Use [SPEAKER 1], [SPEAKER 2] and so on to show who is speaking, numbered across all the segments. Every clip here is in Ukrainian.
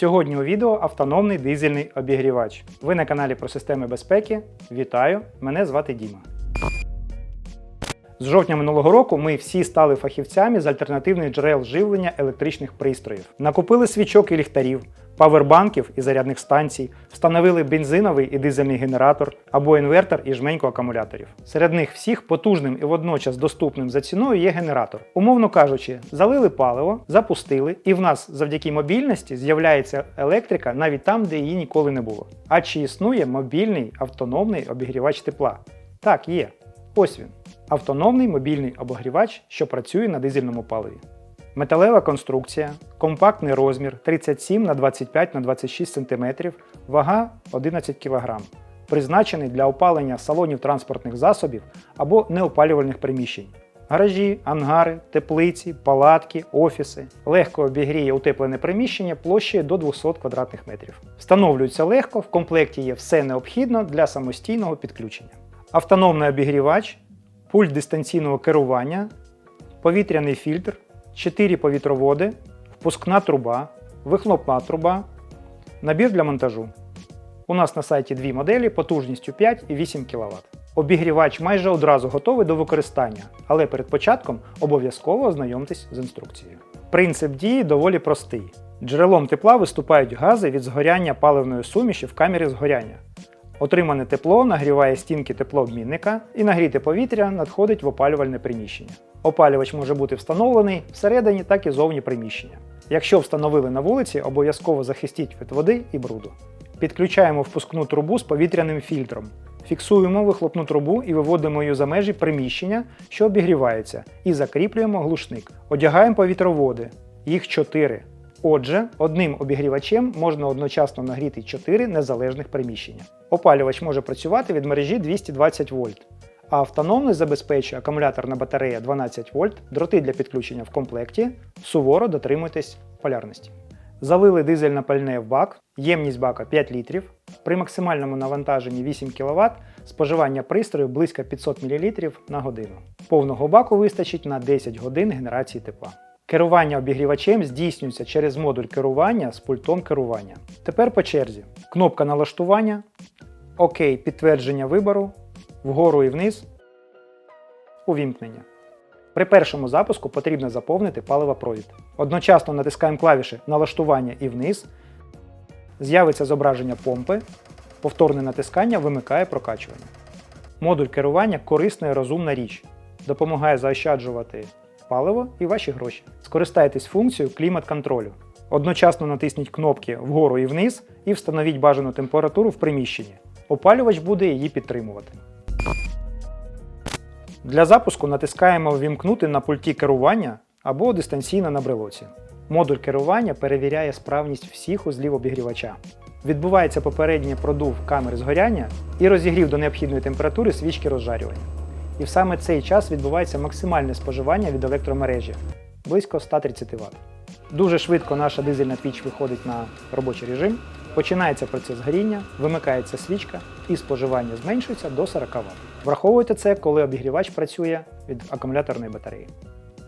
[SPEAKER 1] Сьогодні у відео автономний дизельний обігрівач. Ви на каналі про системи безпеки. Вітаю! Мене звати Діма. З жовтня минулого року ми всі стали фахівцями з альтернативних джерел живлення електричних пристроїв. Накупили свічок і ліхтарів, павербанків і зарядних станцій, встановили бензиновий і дизельний генератор або інвертор і жменьку акумуляторів. Серед них всіх потужним і водночас доступним за ціною є генератор. Умовно кажучи, залили паливо, запустили, і в нас завдяки мобільності з'являється електрика навіть там, де її ніколи не було. А чи існує мобільний автономний обігрівач тепла? Так, є. Ось він. Автономний мобільний обогрівач, що працює на дизельному паливі. Металева конструкція, компактний розмір 37 на 25 на 26 см, вага 11 кг. Призначений для опалення салонів транспортних засобів або неопалювальних приміщень. Гаражі, ангари, теплиці, палатки, офіси. Легко обігріє утеплене приміщення площею до 200 квадратних метрів. Встановлюється легко, в комплекті є все необхідне для самостійного підключення. Автономний обігрівач, пульт дистанційного керування, повітряний фільтр, 4 повітроводи, впускна труба, вихлопна труба, набір для монтажу. У нас на сайті дві моделі потужністю 5 і 8 кВт. Обігрівач майже одразу готовий до використання, але перед початком обов'язково ознайомтесь з інструкцією. Принцип дії доволі простий. Джерелом тепла виступають гази від згоряння паливної суміші в камері згоряння. Отримане тепло нагріває стінки теплообмінника і нагріте повітря надходить в опалювальне приміщення. Опалювач може бути встановлений всередині, так і зовні приміщення. Якщо встановили на вулиці, обов'язково захистіть від води і бруду. Підключаємо впускну трубу з повітряним фільтром. Фіксуємо вихлопну трубу і виводимо її за межі приміщення, що обігрівається, і закріплюємо глушник. Одягаємо повітроводи. Їх 4. Отже, одним обігрівачем можна одночасно нагріти 4 незалежних приміщення. Опалювач може працювати від мережі 220 вольт, а автономний забезпечує акумуляторна батарея 12 вольт, дроти для підключення в комплекті. Суворо дотримуйтесь полярності. Залили дизельне пальне в бак, ємність бака 5 літрів. При максимальному навантаженні 8 кВт споживання пристрою близько 500 мл на годину. Повного баку вистачить на 10 годин генерації тепла. Керування обігрівачем здійснюється через модуль керування з пультом керування. Тепер по черзі. Кнопка налаштування, ОК підтвердження вибору, вгору і вниз, увімкнення. При першому запуску потрібно заповнити паливопровід. Одночасно натискаємо клавіші налаштування і вниз. З'явиться зображення помпи. Повторне натискання вимикає прокачування. Модуль керування корисна і розумна річ. Допомагає заощаджувати паливо і ваші гроші. Скористайтесь функцією клімат-контролю. Одночасно натисніть кнопки вгору і вниз і встановіть бажану температуру в приміщенні. Опалювач буде її підтримувати. Для запуску натискаємо Ввімкнути на пульті керування або дистанційно на брелоці. Модуль керування перевіряє справність всіх узлів обігрівача. Відбувається попередній продув камери згоряння і розігрів до необхідної температури свічки розжарювання. І в саме цей час відбувається максимальне споживання від електромережі близько 130 Вт. Дуже швидко наша дизельна піч виходить на робочий режим, починається процес горіння, вимикається свічка і споживання зменшується до 40 Вт. Враховуйте це, коли обігрівач працює від акумуляторної батареї.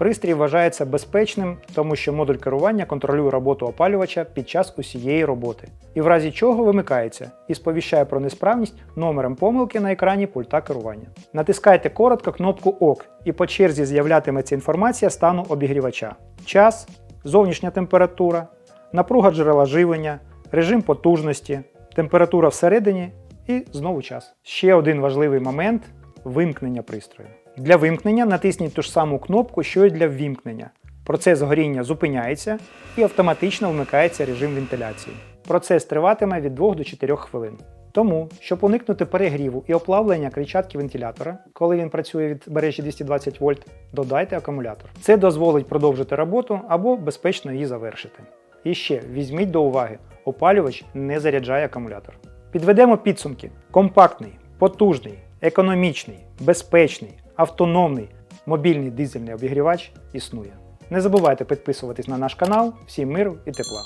[SPEAKER 1] Пристрій вважається безпечним, тому що модуль керування контролює роботу опалювача під час усієї роботи, і в разі чого вимикається і сповіщає про несправність номером помилки на екрані пульта керування. Натискайте коротко кнопку ОК і по черзі з'являтиметься інформація стану обігрівача. Час, зовнішня температура, напруга джерела живлення, режим потужності, температура всередині і знову час. Ще один важливий момент вимкнення пристрою. Для вимкнення натисніть ту ж саму кнопку, що й для ввімкнення. Процес горіння зупиняється і автоматично вмикається режим вентиляції. Процес триватиме від 2 до 4 хвилин. Тому, щоб уникнути перегріву і оплавлення кричатки вентилятора, коли він працює від мережі 220 вольт, додайте акумулятор. Це дозволить продовжити роботу або безпечно її завершити. І ще візьміть до уваги, опалювач не заряджає акумулятор. Підведемо підсумки: компактний, потужний, економічний, безпечний, автономний мобільний дизельний обігрівач існує. Не забувайте підписуватись на наш канал. Всім миру і тепла!